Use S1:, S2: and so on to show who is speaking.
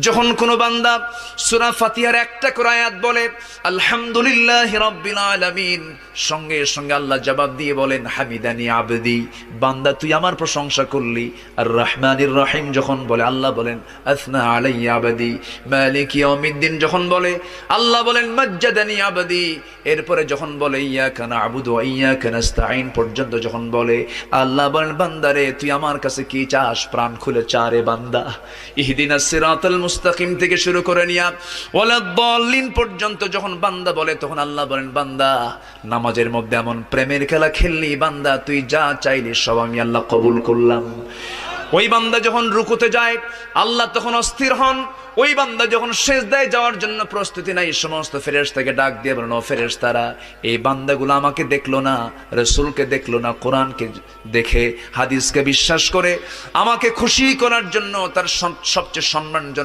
S1: যখন কোনো বান্দা সূরা ফাতিহার একটা করে আয়াত বলে, আলহামদুলিল্লাহ রাব্বিল আলামিন সঙ্গে সঙ্গে আল্লাহ জবাব দিয়ে বলেন, হামিদানি আবদি বান্দা, তুই আমার প্রশংসা করলি আর রহমানির রহিম যখন বলে, আল্লাহ বলেন, আসনা আলাইয়া আবদি মালিক ইয়াউমিদ্দিন যখন বলে, আল্লাহ বলেন, মজ্জাদানি আবদি এরপরে যখন বলে, ইয়াকা নাবুদু ওয়া ইয়াকা নাস্তাইন পর্যন্ত যখন বলে, আল্লাহ বলেন বান্দারে তুই আমার কাছে কি চাস? প্রাণ খুলে চা চারে বান্দা। ইহদিনাস সিরাতাল মুস্তাকিম থেকে শুরু করে নিয়া ওয়ালাদ-দাল্লিন পর্যন্ত যখন বান্দা বলে, তখন আল্লাহ বলেন, বান্দা, নামাজের মধ্যে এমন প্রেমের খেলা খেললি, বান্দা, তুই যা চাইলি সব আমি আল্লাহ কবুল করলাম। ওই বান্দা যখন রুকুতে যায়, আল্লাহ তখন অস্থির হন। ওই বান্দা যখন শেষ দেয় যাওয়ার জন্য প্রস্তুতি নাই সমস্ত ফেরেশ থেকে ডাক দিয়ে বলেন, ও ফেরেশ তারা এই বান্দাগুলো আমাকে দেখল না, রসুলকে দেখল না, কোরআনকে দেখে, হাদিসকে বিশ্বাস করে, আমাকে খুশি করার জন্য তার সবচেয়ে সম্মানজনক